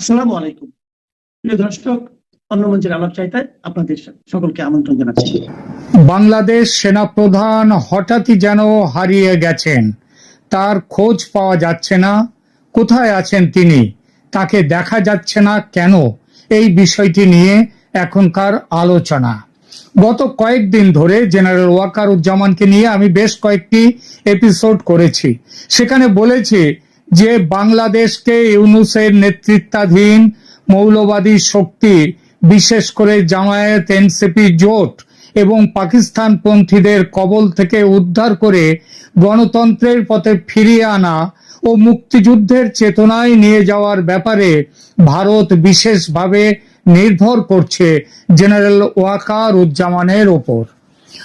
আসসালামু আলাইকুম। প্রিয় দর্শক, অন্য মঞ্চের আলাপ চাইতে আপনাদের সকলকে আমন্ত্রণ জানাচ্ছি। বাংলাদেশ সেনাপ্রধান হঠাৎই যেন হারিয়ে গেছেন। তার খোঁজ পাওয়া যাচ্ছে না। কোথায় আছেন তিনি? তাকে দেখা যাচ্ছে না কেন? এই বিষয়টি নিয়ে এখনকার আলোচনা। গত কয়েকদিন ধরে জেনারেল ওয়াকারুজ্জামানকে নিয়ে আমি বেশ কয়েকটি এপিসোড করেছি। সেখানে বলেছি যে বাংলাদেশকে ইউনুসের নেতৃত্বাধীন মৌলবাদী শক্তি, বিশেষ করে জামায়াত এনসিপি জোট এবং পাকিস্তান পন্থীদের কবল থেকে উদ্ধার করে গণতন্ত্রের পথে ফিরিয়ে আনা ও মুক্তিযুদ্ধের চেতনায় নিয়ে যাওয়ার ব্যাপারে ভারত বিশেষভাবে নির্ভর করছে জেনারেল ওয়াকার উজ্জামানের ওপর।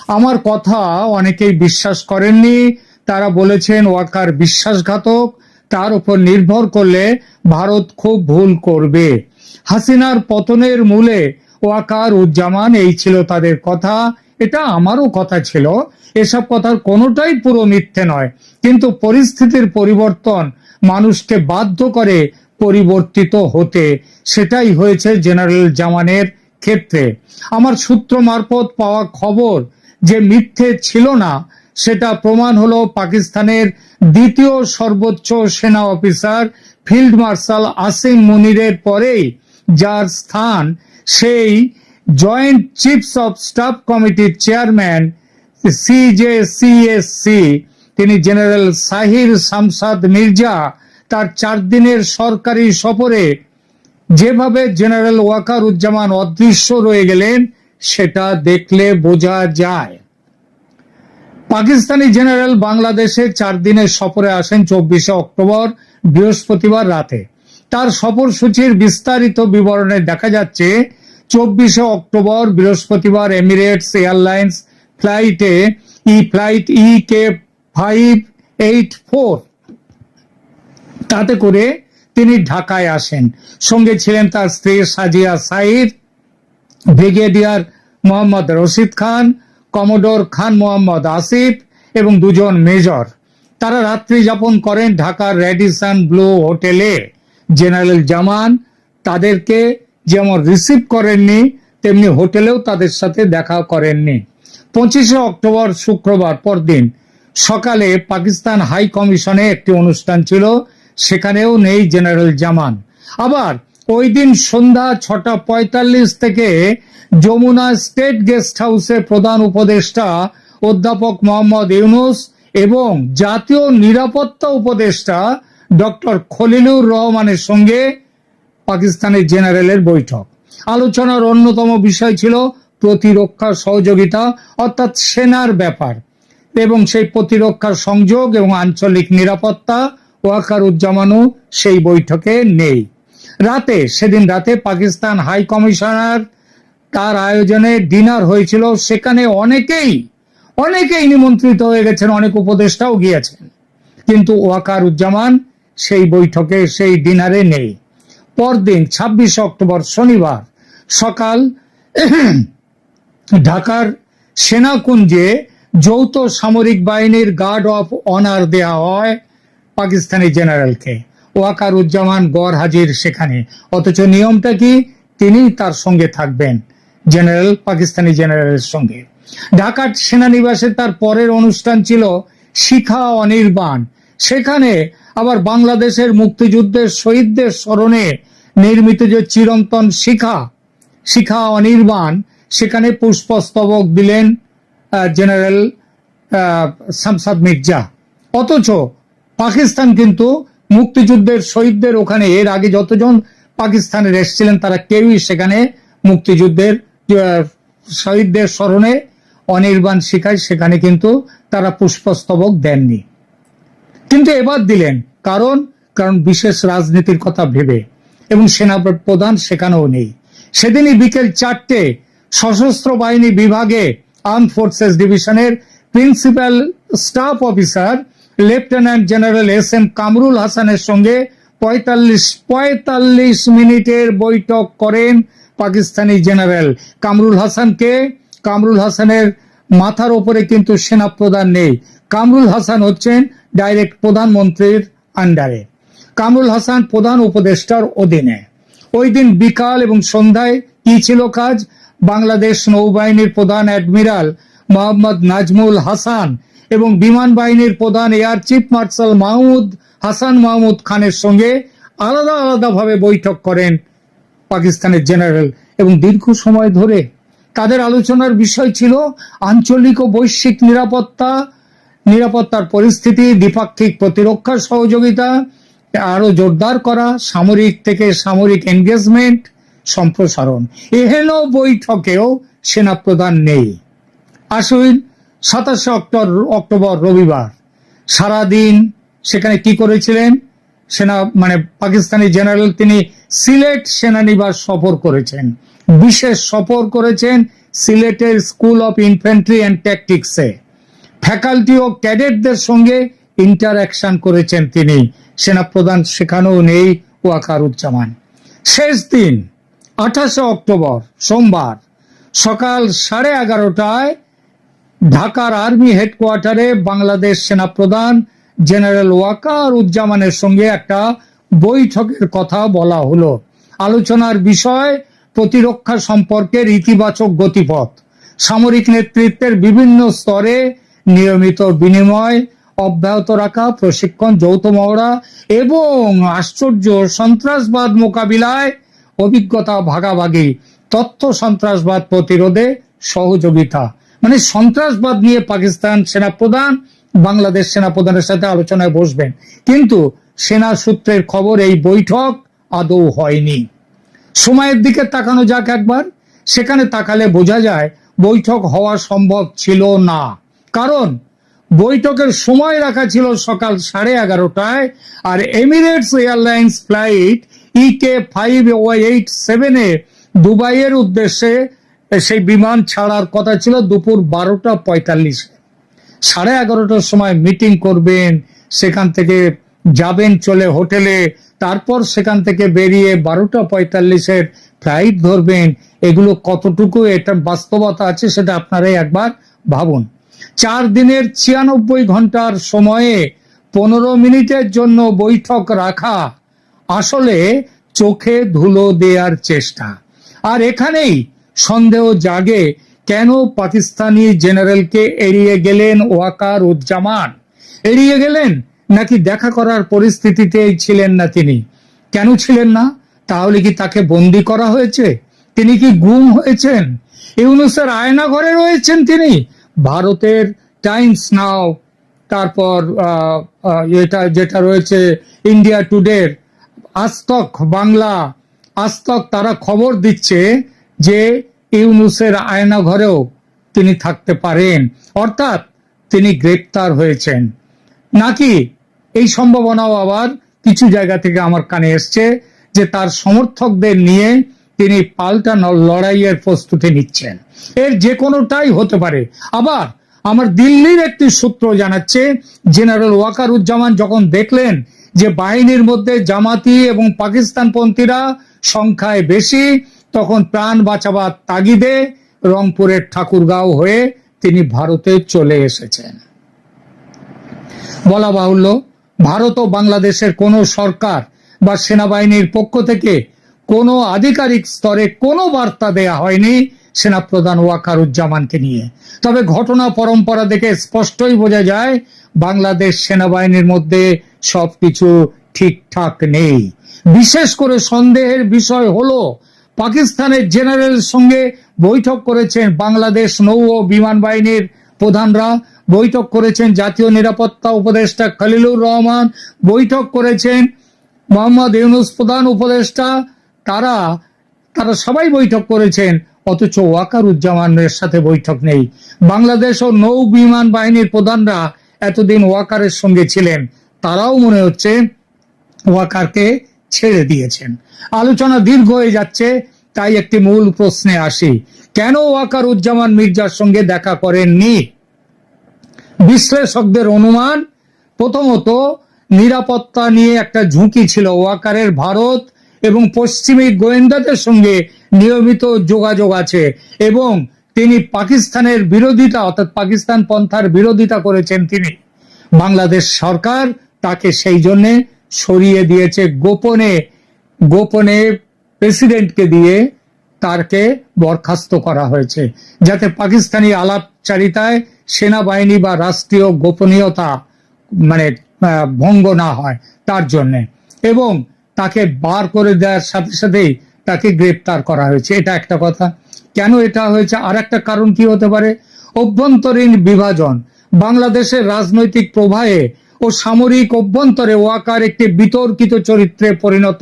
আমার কথা অনেকেই বিশ্বাস করেননি। তারা বলেছেন ওয়াকার বিশ্বাসঘাতক। তার উপর নির্ভর করলে ভারত খুব ভুল করবে। হাসিনার পতনের মূলে ওয়াকার উজ্জামান এই ছিল তাদের কথা। এটা আমারও কথা ছিল। এসব কথার কোনোটাই পুরো মিথ্যে নয়। কিন্তু পরিস্থিতির পরিবর্তন মানুষকে বাধ্য করে পরিবর্তিত হতে, সেটাই হয়েছে জেনারেল জামানের ক্ষেত্রে। আমার সূত্র মারফত পাওয়া খবর যে মিথ্যে ছিল না সেটা প্রমাণ হলো পাকিস্তানের দ্বিতীয় সর্বোচ্চ সেনা অফিসার, ফিল্ড মার্শাল আসিম মুনিরের পরেই যার স্থান সেই জয়েন্ট চিফস অফ স্টাফ কমিটির চেয়ারম্যান সিজেসিএসসি তিনি জেনারেল সাহির শামসাদ মির্জা, তার চার দিনের সরকারি সফরে যেভাবে জেনারেল ওয়াকার উজ্জামান অদৃশ্য রয়ে গেলেন, সেটা দেখলে বোঝা যায়। পাকিস্তানি জেনারেল বাংলাদেশে চার দিনের সফরে আসেন চব্বিশে অক্টোবর, বৃহস্পতিবার রাতে। তার সফরসূচির বিস্তারিত বিবরণে দেখা যাচ্ছে, চব্বিশে অক্টোবর, বৃহস্পতিবার এমিরেটস এয়ারলাইন্স ফ্লাইটে ই flight E K five eight four তাতে করে তিনি ঢাকায় আসেন। সঙ্গে ছিলেন তার স্ত্রী সাজিয়া সাইদ, ব্রিগেডিয়ার মোহাম্মদ রশিদ খান কমোডোর খান মোহাম্মদ আসিফ এবং দুজন মেজর। তারা রাত্রি যাপন করেন ঢাকার রেডিসন ব্লু হোটেলে। জেনারেল জামান তাদেরকে যেমন রিসিভ করেননি, তেমনি হোটেলেও তাদের সাথে দেখা করেননি। পঁচিশে অক্টোবর শুক্রবার পরদিন সকালে পাকিস্তান হাই কমিশনে একটি অনুষ্ঠান ছিল, সেখানেও নেই জেনারেল জামান। আবার ওই দিন সন্ধ্যা ছটা পঁয়তাল্লিশ থেকে যমুনা স্টেট গেস্ট হাউসে প্রধান উপদেষ্টা অধ্যাপক মোহাম্মদ ইউনুস এবং জাতীয় নিরাপত্তা উপদেষ্টা ডক্টর খলিলুর রহমানের সঙ্গে পাকিস্তানের জেনারেলের বৈঠক। আলোচনার অন্যতম বিষয় ছিল প্রতিরক্ষা সহযোগিতা, অর্থাৎ সেনার ব্যাপার এবং সেই প্রতিরক্ষার সংযোগ এবং আঞ্চলিক নিরাপত্তা, ওয়াকারুজ্জামানও সেই বৈঠকে নেই। রাতে, সেদিন রাতে পাকিস্তান হাই কমিশনার তার আয়োজনে ডিনার হয়েছিল। সেখানে অনেকেই অনেকেই নিমন্ত্রিত হয়ে গেছেন, অনেক উপদেষ্টাও গিয়েছেন। কিন্তু ওয়াকার উজ্জামান সেই বৈঠকে, সেই ডিনারে নেই। পরদিন, ছাব্বিশে অক্টোবর, শনিবার সকাল, ঢাকার সেনাকুঞ্জে যৌথ সামরিক বাহিনীর গার্ড অফ অনার দেয়া হয় পাকিস্তানি জেনারেলকে। ওয়াকার উজ্জামান গড় হাজির সেখানে। অথচ নিয়মটা কি? তিনি তার সঙ্গে থাকবেন, জেনারেল, পাকিস্তানি জেনারেলের সঙ্গে। ঢাকার সেনানিবাসে তার পরের অনুষ্ঠান ছিল শিখা অনির্বাণ। সেখানে আবার বাংলাদেশের মুক্তিযুদ্ধের শহীদদের স্মরণে নির্মিত যে চিরন্তন শিখা শিখা অনির্বাণ, সেখানে পুষ্পস্তবক দিলেন জেনারেল শামসাদ মির্জা। অথচ পাকিস্তান কিন্তু মুক্তিযুদ্ধের শহীদদের ওখানে, এর আগে যতজন পাকিস্তানের এসেছিলেন, তারা কেউই সেখানে মুক্তিযুদ্ধের শহীদদের স্মরণে অনির্বাণ শিখায়, সেখানে কিন্তু তারা পুষ্পস্তবক দেননি। কিন্তু এবার দিলেন, কারণ কারণ বিশেষ রাজনীতির কথা ভেবে, এবং সেনা প্রধান সেখানেও নেই। সেদিনই বিকেল চারটে সশস্ত্র বাহিনী বিভাগে আর্ম ফোর্সেস ডিভিশনের principal staff officer lieutenant general S M Kamrul হাসানের সঙ্গে পঁয়তাল্লিশ পঁয়তাল্লিশ মিনিটের বৈঠক করেন পাকিস্তানি জেনারেল। কামরুল হাসানকে, কামরুল হাসানের মাথার ওপরে কিন্তু সেনা প্রধান নেই। কামরুল হাসান হচ্ছেন ডাইরেক্ট প্রধানমন্ত্রীর আন্ডারে। কামরুল হাসান প্রধান উপদেষ্টার অধীনে। ওই দিন বিকাল এবং সন্ধ্যায় কি ছিল কাজ? বাংলাদেশ নৌবাহিনীর প্রধান অ্যাডমিরাল মোহাম্মদ নাজমুল হাসান এবং বিমান বাহিনীর প্রধান air chief marshal Mahmud Hasan Mahmud খানের সঙ্গে আলাদা আলাদাভাবে বৈঠক করেন পাকিস্তানের জেনারেল। এবং দীর্ঘ সময় ধরে তাদের আলোচনার বিষয় ছিল আঞ্চলিক ও বৈশ্বিক নিরাপত্তা, নিরাপত্তার পরিস্থিতি, দ্বিপাক্ষিক প্রতিরক্ষা সহযোগিতা আরও জোরদার করা, সামরিক থেকে সামরিক এনগেজমেন্ট সম্প্রসারণ। এহেন বৈঠকেও সেনাপ্রধান নেই। আসুন সাতাশে অক্টোবর অক্টোবর, রবিবার। সারাদিন সেখানে কি করেছিলেন? সেনা মানে পাকিস্তানি জেনারেল তিনি সিলেট সেনানিবাস সফর করেছেন। বিশেষ সফর করেছেন সিলেটের স্কুল অফ ইনফ্যান্ট্রি অ্যান্ড ট্যাকটিক্সে। ফ্যাকাল্টি ও ক্যাডেটদের সঙ্গে ইন্টারাকশন করেছেন তিনি। সেনাপ্রধান সেখানেও নেই ওয়াকারুজ্জামান। শেষ দিন, আঠাশে অক্টোবর, সোমবার, সকাল সাড়ে এগারোটায় ঢাকার আর্মি হেডকোয়ার্টারে বাংলাদেশ সেনাপ্রধান জেনারেল ওয়াকার উজ্জামানের সঙ্গে একটা বৈঠকের কথা বলা হলো। আলোচনার বিষয়, প্রতিরক্ষা সম্পর্কের ইতিবাচক গতিপথ, সামরিক নেতৃত্বের বিভিন্ন স্তরে নিয়মিত বিনিময়, অব্যাহত রাখা, প্রশিক্ষণ, যৌথ মহড়া এবং আশ্চর্য সন্ত্রাসবাদ মোকাবিলায় অভিজ্ঞতা ভাগাভাগি, তথ্য সন্ত্রাসবাদ প্রতিরোধে সহযোগিতা। মানে সন্ত্রাসবাদ নিয়ে পাকিস্তান সেনাপ্রধান, বাংলাদেশ সেনাপ্রধানের সাথে আলোচনায় বসবেন। কিন্তু সেনা সূত্রের খবর এই বৈঠক আদৌ হয়নি। সময়ের দিকে তাকানো যাক একবার। সেখানে তাকালে বোঝা যায়, বৈঠক হওয়া সম্ভব ছিল না। কারণ বৈঠকের সময় রাখা ছিল সকাল সাড়ে এগারোটায়, আর Emirates airlines flight EK five Y eight সেভেনে দুবাইয়ের উদ্দেশ্যে সেই বিমান ছাড়ার কথা ছিল দুপুর বারোটা পঁয়তাল্লিশে। সাড়ে এগারোটার সময় মিটিং করবেন, সেখান থেকে যাবেন চলে হোটেলে, তারপর সেখান থেকে বেরিয়ে বারোটা পঁয়তাল্লিশের ফ্লাইট ধরবেন। এগুলো কতটুকু, এটা বাস্তবতা আছে সেটা আপনারাই একবার ভাবুন। চার দিনের ছিয়ানব্বই ঘণ্টার সময়ে পনেরো মিনিটের জন্য বৈঠক রাখা আসলে চোখে ধুলো দেওয়ার চেষ্টা। আর এখানেই সন্দেহ জাগে কেন পাকিস্তানি জেনারেলকে এড়িয়ে গেলেন ওয়াকার উজ্জামান এড়িয়ে গেলেন নাকি দেখা করার পরিস্থিতিতেই ছিলেন না তিনি? কেন ছিলেন না? তাহলে কি তাকে বন্দি করা হয়েছে? তিনি কি গুম হয়েছেন? ইউনুসের আয়না ঘরে রয়েছেন তিনি। ভারতের টাইমস নাও। তারপর এটা যেটা রয়েছে ইন্ডিয়া টুডের, আস্তক বাংলা, আস্তক তারা খবর দিচ্ছে যে ইউনুসের আয়না ঘরেও তিনি থাকতে পারেন, অর্থাৎ তিনি গ্রেপ্তার হয়েছেন। নাকি এই সম্ভাবনাও আবার কিছু জায়গা থেকে আমার কানে এসছে যে তার সমর্থকদের নিয়ে তিনি পাল্টা লড়াইয়ের প্রস্তুতি নিচ্ছেন। এর যে কোনোটাই হতে পারে। আবার আমার দিল্লির একটি সূত্র জানাচ্ছে, জেনারেল ওয়াকারুজ্জামান যখন দেখলেন যে বাহিনীর মধ্যে জামাতি এবং পাকিস্তানপন্থীরা সংখ্যায় বেশি তখন প্রাণ বাঁচাবার তাগিদে রংপুরের ঠাকুরগাঁও হয়ে তিনি ভারতে চলে এসেছেন। বলা বাহুল্য, ভারত ও বাংলাদেশের কোনো সরকার বা সেনাবাহিনীর পক্ষ থেকে কোনো আধিকারিক স্তরে কোনো বার্তা দেয়া হয়নি সেনাপ্রধান ওয়াকারুজ্জামানকে নিয়ে। তবে ঘটনা পরম্পরা দেখে স্পষ্টই বোঝা যায়, বাংলাদেশ সেনাবাহিনীর মধ্যে সবকিছু ঠিকঠাক নেই। বিশেষ করে সন্দেহের বিষয় হলো পাকিস্তানের জেনারেল সঙ্গে বৈঠক করেছেন বাংলাদেশ নৌ ও বিমান বাহিনীর প্রধানরা। বৈঠক করেছেন জাতীয় নিরাপত্তা উপদেষ্টা খলিলুর রহমান। বৈঠক করেছেন মোহাম্মদ ইউনুস প্রধান উপদেষ্টা। তারা তারা সবাই বৈঠক করেছেন, অথচ ওয়াকারুজ্জামানের সাথে বৈঠক নেই। বাংলাদেশ ও নৌ বিমান বাহিনীর প্রধানরা এতদিন ওয়াকারের সঙ্গে ছিলেন। তারাও মনে হচ্ছে ওয়াকারকে ছেড়ে দিয়েছেন। আলোচনা দীর্ঘ হয়ে যাচ্ছে, তাই একটি মূল প্রশ্নে আসি। কেন ওয়াকার উজ্জামান মির্জার সঙ্গে দেখা করেননি? বিশ্লেষকদের অনুমান, প্রথমত নিরাপত্তা নিয়ে একটা ঝুঁকি ছিল ওয়াকারের ভারত এবং পশ্চিমী গোয়েন্দাদের সঙ্গে নিয়মিত যোগাযোগ আছে এবং তিনি পাকিস্তানের বিরোধিতা, অর্থাৎ পাকিস্তান পন্থার বিরোধিতা করেছেন তিনি। বাংলাদেশ সরকার তাকে সেই জন্যে সরিয়ে দিয়েছে গোপনে গোপনে প্রেসিডেন্টকে দিয়ে তারকে বরখাস্ত করা হয়েছে। যাতে পাকিস্তানি আলাপচারিতায় সেনাবাহিনী বা রাষ্ট্রীয় গোপনীয়তা মানে ভঙ্গ না হয় তার জন্য। এবং তাকে বার করে দেওয়ার সাথে সাথেই তাকে গ্রেপ্তার করা হয়েছে। এটা একটা কথা। কেন এটা হয়েছে? আর একটা কারণ কি হতে পারে? অভ্যন্তরীণ বিভাজন। বাংলাদেশের রাজনৈতিক প্রবাহে ও সামরিক অভ্যন্তরে ওয়াকার একটি বিতর্কিত চরিত্রে পরিণত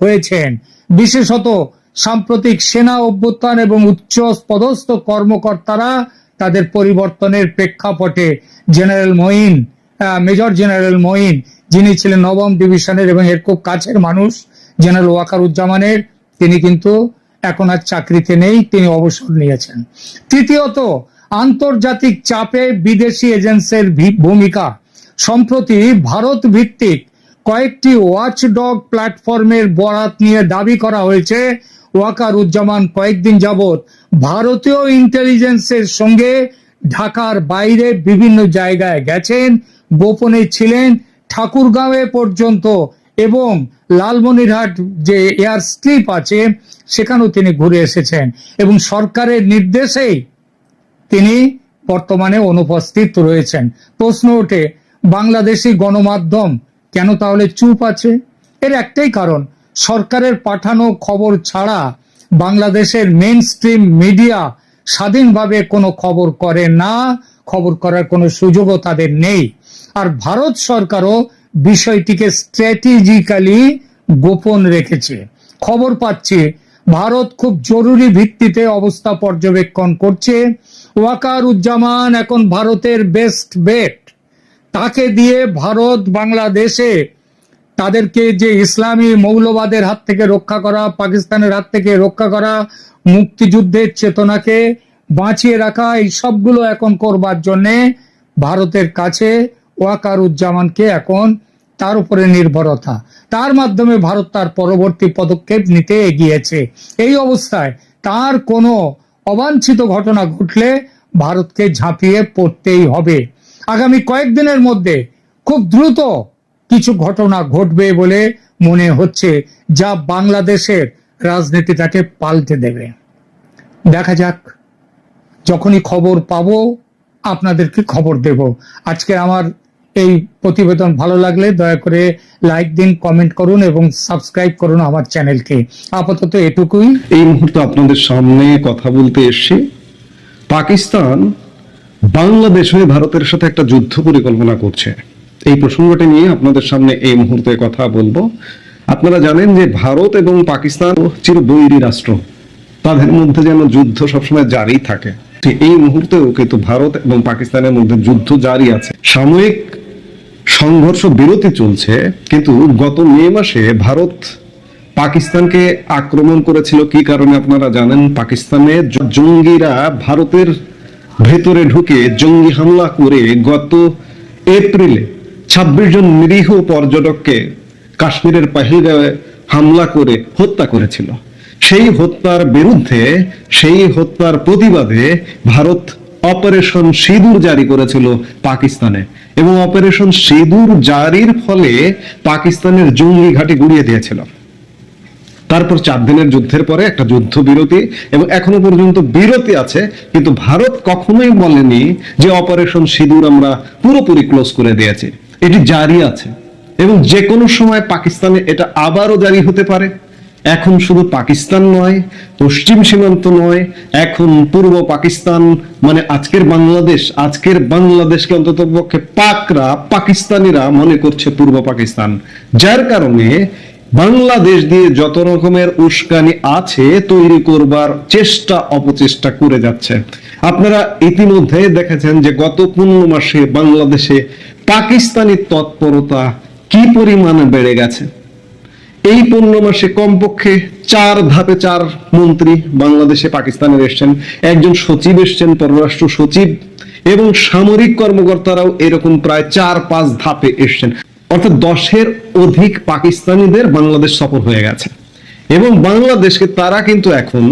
হয়েছেন। বিশেষত সাম্প্রতিক সেনা অভ্যুত্থান এবং উচ্চ পদস্থ কর্মকর্তারা তাদের পরিবর্তনের প্রেক্ষাপটে general Moeen major general Moeen, যিনি ছিলেন নবম ডিভিশনের এবং এর খুব কাছের মানুষ, জেনারেল ওয়াকারুজ্জামানের, তিনি কিন্তু এখন আর চাকরিতে নেই, তিনি অবসর নিয়েছেন। তৃতীয়ত, আন্তর্জাতিক চাপে বিদেশি এজেন্সির ভূমিকা সম্প্রতি ভারত ভিত্তিক কয়েকটি ওয়াচডগ প্ল্যাটফর্মের বরাত নিয়ে দাবি করা হয়েছে, ওয়াকারুজ্জামান কয়েকদিন যাবৎ ভারতীয় ইন্টেলিজেন্সের সঙ্গে ঢাকার বাইরে বিভিন্ন জায়গায় গেছেন, গোপনে ছিলেন ঠাকুরগাঁওয়ে পর্যন্ত এবং লালমনিরহাট যে এয়ার স্ট্রিপ আছে, সেখানেও তিনি ঘুরে এসেছেন এবং সরকারের নির্দেশেই তিনি বর্তমানে অনুপস্থিত রয়েছেন। প্রশ্ন ওঠে বাংলাদেশি গণমাধ্যম কেন তাহলে চুপ আছে? এর একটাই কারণ, সরকারের পাঠানো খবর ছাড়া বাংলাদেশের মেন স্ট্রিম মিডিয়া স্বাধীনভাবে কোনো খবর করে না, খবর করার কোনো সুযোগও তাদের নেই। আর ভারত সরকারও বিষয়টিকে স্ট্র্যাটেজিক্যালি গোপন রেখেছে। খবর পাচ্ছে, ভারত খুব জরুরি ভিত্তিতে অবস্থা পর্যবেক্ষণ করছে। ওয়াকার উজ্জামান এখন ভারতের বেস্ট বেট তাকে দিয়ে ভারত, বাংলাদেশে তাদেরকে যে ইসলামী মৌলবাদের হাত থেকে রক্ষা করা, পাকিস্তানের হাত থেকে রক্ষা করা, মুক্তিযুদ্ধের চেতনাকে বাঁচিয়ে রাখা, এই সবগুলো এখন করবার জন্যে ভারতের কাছে ওয়াকারুজ্জামানকে এখন তার উপরে নির্ভরতা। তার মাধ্যমে ভারত তার পরবর্তী পদক্ষেপ নিতে এগিয়েছে। এই অবস্থায় তার কোনো অবাঞ্ছিত ঘটনা ঘটলে ভারতকে ঝাঁপিয়ে পড়তেই হবে। আগামী কয়েকদিনের মধ্যে খুব দ্রুত কিছু ঘটনা ঘটবে বলে মনে হচ্ছে, যা বাংলাদেশের রাজনীতিটাকে পাল্টে দেবে। দেখা যাক, যখনই খবর পাবো, আপনাদেরকে খবর দেব। আজকে আমার এই প্রতিবেদন ভালো লাগলে দয়া করে লাইক দিন, কমেন্ট করুন এবং সাবস্ক্রাইব করুন আমার চ্যানেলকে। আপাতত এটুকুই। এই মুহূর্তে আপনাদের সামনে কথা বলতে এসছি। পাকিস্তান বাংলাদেশ হয়ে ভারতের সাথে একটা যুদ্ধ পরিকল্পনা করছে। এই প্রসঙ্গটি নিয়ে আপনাদের সামনে এই মুহূর্তে কথা বলব। আপনারা জানেন যে ভারত এবং পাকিস্তান চিরবৈরী রাষ্ট্র। তাদের মধ্যে যেন যুদ্ধ সবসময় জারি থাকে। এই মুহূর্তেও কিন্তু ভারত এবং পাকিস্তানের মধ্যে যুদ্ধ জারি আছে। সাময়িক সংঘর্ষ বিরতি চলছে, কিন্তু গত মে মাসে ভারত পাকিস্তানকে আক্রমণ করেছিল। কি কারণে আপনারা জানেন? পাকিস্তানে জঙ্গিরা ভারতের ভেতরে ঢুকে জঙ্গি হামলা করে গত এপ্রিলে ছাব্বিশ জন নিরীহ পর্যটককে কাশ্মীরের পাহিলগাঁওয়ে হামলা করে হত্যা করেছিল। সেই হত্যার বিরুদ্ধে, সেই হত্যার প্রতিবাদে ভারত অপারেশন সিঁদুর জারি করেছিল পাকিস্তানে এবং অপারেশন সিঁদুর জারির ফলে পাকিস্তানের জঙ্গি ঘাঁটি গুড়িয়ে দিয়েছিল। তারপর চার দিনের যুদ্ধের পরে একটা যুদ্ধ বিরতি এবং এখনও পর্যন্ত বিরতি আছে, কিন্তু ভারত কখনোই বলেনি যে অপারেশন সিঁদুর আমরা পুরোপুরি ক্লোজ করে দিয়েছি। এটি জারি আছে এবং যে কোনো সময় পাকিস্তানে এটা আবারও জারি হতে পারে। এখন শুধু পাকিস্তান নয়, পশ্চিম সীমান্ত নয়, এখন পূর্ব পাকিস্তান মানে আজকের বাংলাদেশ, আজকের বাংলাদেশকে অন্তত পক্ষে পাকরা পাকিস্তানিরা মনে করছে পূর্ব পাকিস্তান। যার কারণে বাংলাদেশ দিয়ে যত রকমের উস্কানি আছে তৈরি করবার চেষ্টা, অপচেষ্টা করে যাচ্ছে। আপনারা ইতিমধ্যে দেখেছেন যে গত পনেরো মাসে বাংলাদেশে পাকিস্তানি তৎপরতা কি পরিমাণে বেড়ে গেছে। এই পনেরো মাসে কমপক্ষে চার ধাপে চার মন্ত্রী বাংলাদেশে পাকিস্তানের এসছেন। একজন সচিব এসছেন, পররাষ্ট্র সচিব এবং সামরিক কর্মকর্তারাও এরকম প্রায় চার পাঁচ ধাপে এসছেন। অর্থাৎ দশের অধিক পাকিস্তানিদের বাংলাদেশ সফর হয়ে গেছে। এবং বাংলাদেশকে তারা কিন্তু এখন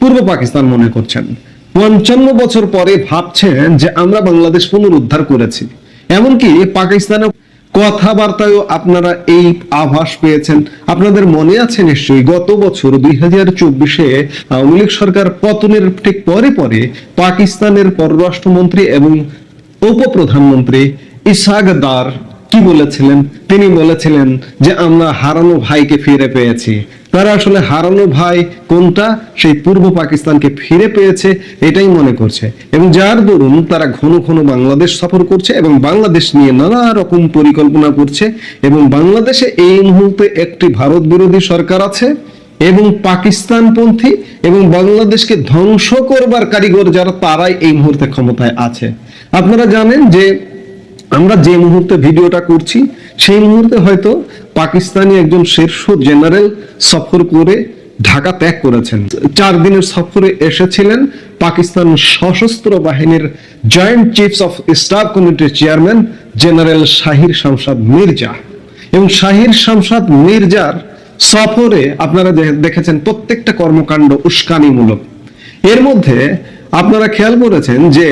পূর্ব পাকিস্তান মনে করছেন। পঞ্চান্ন বছর পরে ভাবছেন যে আমরা বাংলাদেশ পুনরুদ্ধার করেছি। এমনকি পাকিস্তানে কথাবার্তায়ও আপনারা এই আভাস পেয়েছেন। আপনাদের মনে আছে নিশ্চয়ই, গত বছর দুই হাজার চব্বিশে আওয়ামী লীগ সরকার পতনের ঠিক পরে পরে পাকিস্তানের পররাষ্ট্রমন্ত্রী এবং উপপ্রধানমন্ত্রী ইসাক দার কি বলেছিলেন? তিনি বলেছিলেন যে, আমরা হারানো ভাইকে ফিরে পেয়েছি। তারা আসলে হারানো ভাই কোনটা? সেই পূর্ব পাকিস্তানকে ফিরে পেয়েছে, এটাই মনে করছে। এবং যার দরুন তারা ঘন ঘন বাংলাদেশ সফর করছে এবং বাংলাদেশ নিয়ে নানা রকম পরিকল্পনা করছে এবং বাংলাদেশে এই মুহূর্তে একটি ভারত বিরোধী সরকার আছে এবং পাকিস্তানপন্থী এবং বাংলাদেশকে ধ্বংস করবার কারিগর যারা, তারাই এই মুহূর্তে ক্ষমতায় আছে। আপনারা জানেন যে আমরা যে মুহূর্তে ভিডিওটা করছি, সেই মুহূর্তে হয়তো পাকিস্তানি একজন শীর্ষ জেনারেল সফর করে ঢাকা ত্যাগ করেছেন। চার দিনের সফরে এসেছিলেন পাকিস্তান সশস্ত্র বাহিনীর জয়েন্ট চিফস অফ স্টাফ কমিটির চেয়ারম্যান জেনারেল শাহির শামসাদ মির্জা। এবং শাহির শামসাদ মির্জার সফরে আপনারা দেখেছেন প্রত্যেকটা কর্মকাণ্ড উস্কানিমূলক। এর মধ্যে আপনারা খেয়াল করেছেন যে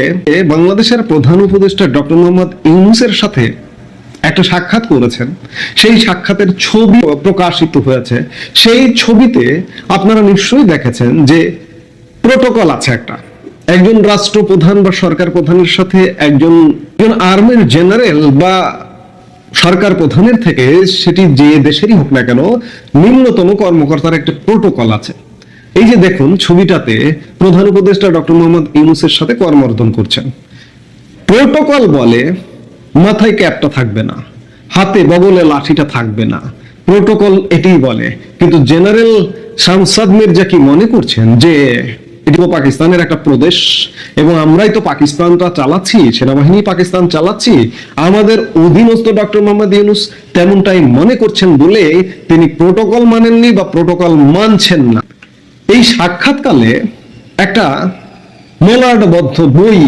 বাংলাদেশের প্রধান উপদেষ্টা ডক্টর মোহাম্মদ ইউনুসের সাথে একটা সাক্ষাৎ করেছেন। সেই সাক্ষাতের ছবি প্রকাশিত হয়েছে। সেই ছবিতে আপনারা নিশ্চয়ই দেখেছেন যে প্রোটোকল আছে একটা। একজন রাষ্ট্রপ্রধান বা সরকার প্রধানের সাথে একজন একজন আর্মির জেনারেল বা সরকার প্রধানের থেকে সেটি যে দেশেরই হোক না কেন নিম্নতম কর্মকর্তার একটা প্রোটোকল আছে। এই যে দেখুন, ছবিটাতে প্রধান উপদেষ্টা ডক্টর মোহাম্মদ ইউনুসের সাথে কর্মর্দন করছেন। প্রোটোকল বলে মাথায় ক্যাপটা থাকবে না, হাতে বগলে লাঠিটা থাকবে না। প্রোটোকল এটাই বলে, কিন্তু জেনারেল শামসাদ মির্জা কি মনে করছেন যে এটি পাকিস্তানের একটা প্রদেশ এবং আমরাই তো পাকিস্তানটা চালাচ্ছি, সেনাবাহিনী পাকিস্তান চালাচ্ছি, আমাদের অধীনস্থ ডক্টর মোহাম্মদ ইউনুস তেমনটাই মনে করছেন বলে তিনি প্রোটোকল মানেননি বা প্রোটোকল মানছেন না। এই সাক্ষাৎকালে একটা মলাটবদ্ধ বই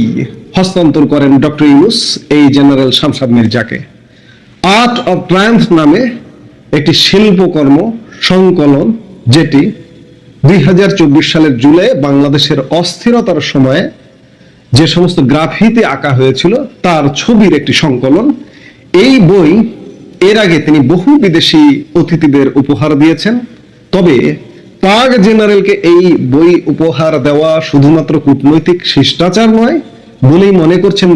হস্তান্তর করেন ডক্টর ইউনুস, এই জেনারেল শামসাদ মির্জাকে। আর্ট অফ ট্রায়াম্ফ নামে একটি শিল্পকর্ম সংকলন, যেটি দুই হাজার চব্বিশ সালের জুলাই বাংলাদেশের অস্থিরতার সময়ে যে সমস্ত গ্রাফিতে আঁকা হয়েছিল, তার ছবির একটি সংকলন। এই বই এর আগে তিনি বহু বিদেশি অতিথিদের উপহার দিয়েছেন। তবে পাক জেনারেলকে এই বই উপহার দেওয়া শুধুমাত্র কূটনৈতিক শিষ্টাচার নয়, বলেই মনে করছেন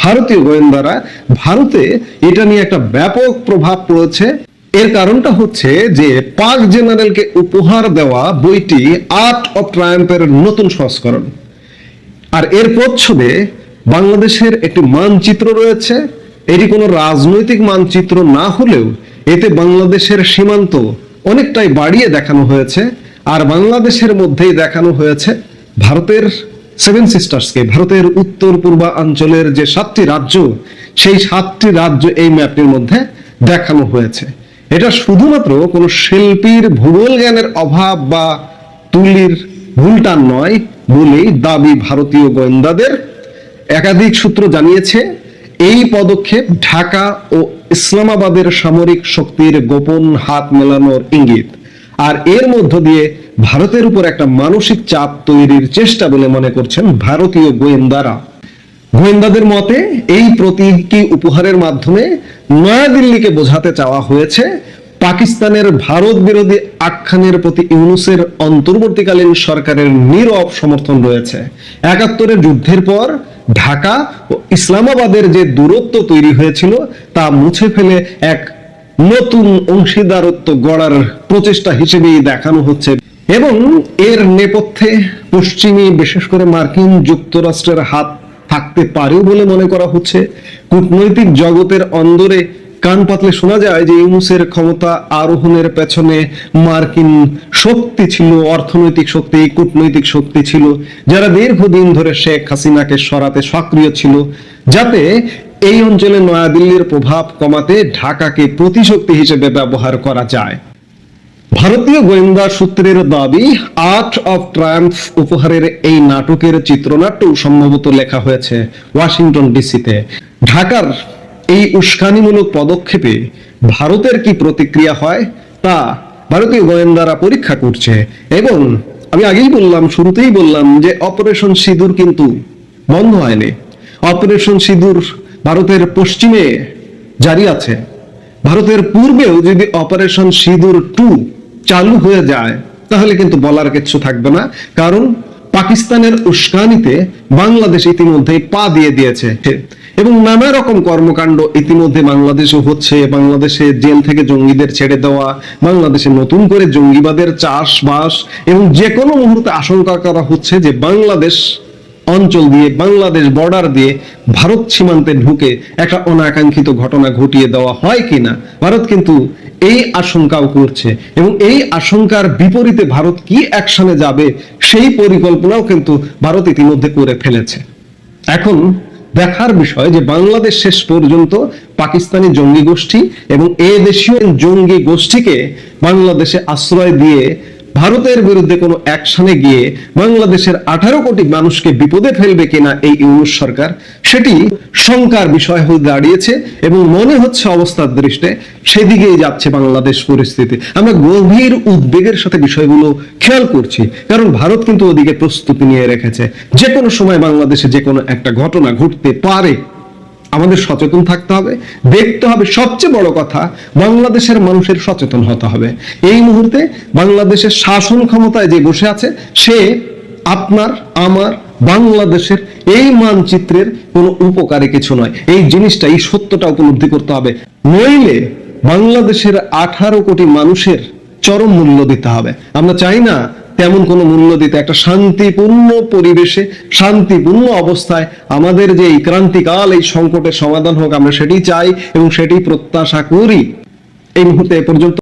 ভারতীয় গোয়েন্দারা, ভারতে এটা নিয়ে একটা ব্যাপক প্রভাব পড়েছে। এর কারণটা হচ্ছে যে পাক জেনারেলকে উপহার দেওয়া বইটি আর্ট অফ ট্রায়াম্পের নতুন সংস্করণ। আর এর প্রচ্ছদে বাংলাদেশের একটি মানচিত্র রয়েছে। এটি কোনো রাজনৈতিক মানচিত্র না হলেও এতে বাংলাদেশের সীমান্ত অনেকটাই বাড়িয়ে দেখানো হয়েছে। আর বাংলাদেশের মধ্যেই দেখানো হয়েছে ভারতের সেভেন সিস্টার্সকে ভারতের উত্তর পূর্বাঞ্চলের যে সাতটি রাজ্য, সেই সাতটি রাজ্য এই ম্যাপটির মধ্যে দেখানো হয়েছে। এটা শুধুমাত্র কোনো শিল্পীর ভূগোল জ্ঞানের অভাব বা তুলির ভুলটা নয় বলেই দাবি ভারতীয় গোয়েন্দাদের। একাধিক সূত্র জানিয়েছে, এই পদক্ষেপ ঢাকা ও ইসলামাবাদের সামরিক শক্তির গোপন হাত মেলানোর ইঙ্গিত। আর এর মধ্য দিয়ে ভারতের উপর একটা মানসিক চাপ তৈরির চেষ্টা বলে মনে করছেন ভারতীয় গোয়েন্দারা। গোয়েন্দাদের মতে, এই প্রতীকী উপহারের মাধ্যমে নয়াদিল্লিকে বোঝাতে চাওয়া হয়েছে পাকিস্তানের ভারত বিরোধী আখ্যানের প্রতি ইউনুসের অন্তর্বর্তীকালীন সরকারের নীরব সমর্থন রয়েছে। একাত্তরের যুদ্ধের পর ঢাকা ও ইসলামাবাদের যে দূরত্ব তৈরি হয়েছিল, তা মুছে ফেলে এক নতুন অংশীদারত্ব গড়ার প্রচেষ্টা হিসেবেই দেখানো হচ্ছে। এবং এর নেপথ্যে পশ্চিমী, বিশেষ করে মার্কিন যুক্তরাষ্ট্রের হাত থাকতে পারেও বলে মনে করা হচ্ছে। কূটনৈতিক জগতের অন্দরে কান পাতলে শোনা যায় যে ইউনুসের ক্ষমতা আরোহণের পেছনে মার্কিন শক্তি ছিল, অর্থনৈতিক শক্তি, কূটনৈতিক শক্তি ছিল, যারা দীর্ঘদিন ধরে শেখ হাসিনাকে সরাতে সক্রিয় ছিল, যাতে এই অঞ্চলে নয়াদিল্লির প্রভাব কমাতে ঢাকাকে প্রতিশক্তি হিসেবে ব্যবহার করা যায়। ভারতীয় গোয়েন্দা সূত্রের দাবি, আর্ট অফ ট্রায়াম্ফ উপহারের এই নাটকের চিত্রনাট্য সম্ভবত লেখা হয়েছে ওয়াশিংটন ডিসিতে। ঢাকার এই উস্কানিমূলক পদক্ষেপে ভারতের কি প্রতিক্রিয়া হয় তা ভারতীয় গোয়েন্দারা পরীক্ষা করছে এবং আমি আগেই বললাম, শুরুতেই বললাম যে অপারেশন সিঁদুর কিন্তু বন্ধ হয়নি। অপারেশন সিঁদুর ভারতের পশ্চিমে জারি আছে। ভারতের পূর্বেও যদি অপারেশন সিঁদুর টু চালু হয়ে যায়, তাহলে কিন্তু বলার কিছু থাকবে না। কারণ পাকিস্তানের উস্কানিতে বাংলাদেশ ইতিমধ্যেই পা দিয়ে দিয়েছে। এবং নানা রকম কর্মকাণ্ড ইতিমধ্যে বাংলাদেশে হচ্ছে। বাংলাদেশে জেল থেকে জঙ্গিদের ছেড়ে দেওয়া, বাংলাদেশে নতুন করে জঙ্গিবাদের চাষবাস এবং যে কোনো মুহূর্তে আশঙ্কা করা হচ্ছে যে বাংলাদেশ অঞ্চল দিয়ে, বাংলাদেশ বর্ডার দিয়ে ভারত সীমান্তে ঢুকে একটা অনাকাঙ্ক্ষিত ঘটনা ঘটিয়ে দেওয়া হয় কিনা, ভারত কিন্তু এই আশঙ্কাও করছে। এবং এই আশঙ্কার বিপরীতে ভারত কি অ্যাকশনে যাবে, সেই পরিকল্পনাও কিন্তু ভারত ইতিমধ্যে করে ফেলেছে। এখন দেখার বিষয় যে বাংলাদেশ শেষ পর্যন্ত পাকিস্তানি জঙ্গি গোষ্ঠী এবং এ দেশীয় জঙ্গি গোষ্ঠীকে বাংলাদেশে আশ্রয় দিয়ে ভারতের বিরুদ্ধে কোনো অ্যাকশনে গিয়ে বাংলাদেশের আঠারো কোটি মানুষকে বিপদে ফেলবে কিনা এই ইউনুস সরকার, সেটি শঙ্কার বিষয় হয়ে দাঁড়িয়েছে এবং মনে হচ্ছে অবস্থার দৃষ্টে সেদিকেই যাচ্ছে বাংলাদেশ পরিস্থিতি। আমরা গভীর উদ্বেগের সাথে বিষয়গুলো খেয়াল করছি, কারণ ভারত কিন্তু ওদিকে প্রস্তুতি নিয়ে রেখেছে। যে কোনো সময় বাংলাদেশে যে কোনো একটা ঘটনা ঘটতে পারে। আমাদের সচেতন থাকতে হবে, দেখতে হবে সবচেয়ে বড় কথা, বাংলাদেশের মানুষের সচেতন হতে হবে। এই মুহূর্তে বাংলাদেশের শাসন ক্ষমতায় যে বসে আছে, সে আপনার, আমার, বাংলাদেশের এই মানচিত্রের কোনো উপকারী কিছু নয়। এই জিনিসটা, এই সত্যটা উপলব্ধি করতে হবে। নইলে বাংলাদেশের আঠারো কোটি মানুষের চরম মূল্য দিতে হবে। আমরা চাই না তেমন কোনো মূল্য দিতে, একটা শান্তিপূর্ণ পরিবেশে, শান্তিপূর্ণ অবস্থায় আমাদের যে এই ক্রান্তিকাল, এই সংকটের সমাধান হোক, আমরা সেটি চাই এবং সেটি প্রত্যাশা করি। এই মুহূর্তে পর্যন্ত